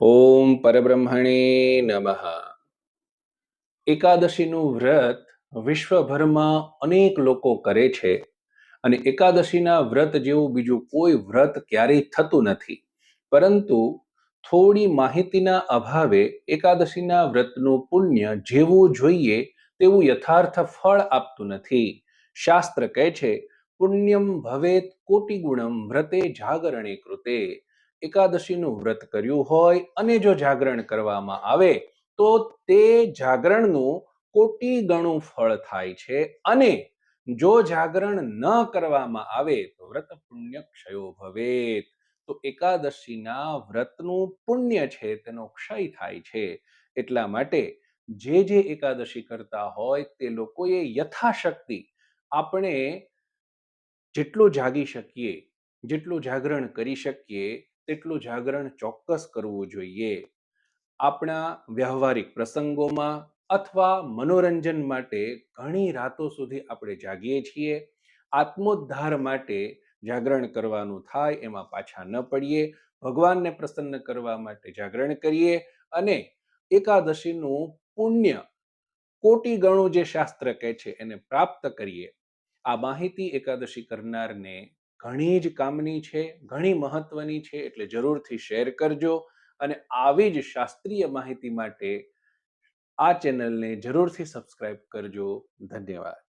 ઓમ પરબ્રહ્મણે નમઃ. એકાદશીનું વ્રત વિશ્વભરમાં અનેક લોકો કરે છે અને એકાદશીના વ્રત જેવું બીજું કોઈ વ્રત ક્યારેય થતું નથી. પરંતુ થોડી માહિતીના અભાવે એકાદશીના વ્રતનું પુણ્ય જેવું જોઈએ તેવું યથાર્થ ફળ આપતું નથી. શાસ્ત્ર કહે છે, પુણ્યમ ભવેત કોટી ગુણમ વ્રતે જાગરણે કૃતે. એકાદશીનું વ્રત કર્યું હોય અને જો જાગરણ કરવામાં આવે, તો તે જાગરણનું કોટી ગણું ફળ થાય છે અને જો જાગરણ ન કરવામાં આવે, તો વ્રત પુણ્ય ક્ષયો ભવેત. તો એકાદશીના વ્રતનું પુણ્ય છે તેનો ક્ષય થાય છે. એટલા માટે જે જે એકાદશી કરતા હોય, તે લોકોએ યથાશક્તિ આપણે જેટલું જાગી શકીએ, જેટલું જાગરણ કરી શકીએ તેટલું જાગરણ ચોક્કસ કરવું જોઈએ. આપણા વ્યવહારિક પ્રસંગોમાં અથવા મનોરંજન માટે ઘણી રાતો સુધી આપણે જાગીએ છીએ. આત્મોદ્ધાર માટે જાગરણ કરવાનું થાય, એમાં પાછા ન પડીએ. ભગવાનને પ્રસન્ન કરવા માટે જાગરણ કરીએ અને એકાદશીનું પુણ્ય કોટી ગણું જે શાસ્ત્ર કહે છે, એને પ્રાપ્ત કરીએ. આ માહિતી એકાદશી કરનારને ઘણી જ કામની છે, ઘણી મહત્વની છે, એટલે જરૂરથી શેર કરજો અને આવી જ શાસ્ત્રીય માહિતી માટે આ ચેનલને જરૂરથી સબસ્ક્રાઇબ કરજો. ધન્યવાદ.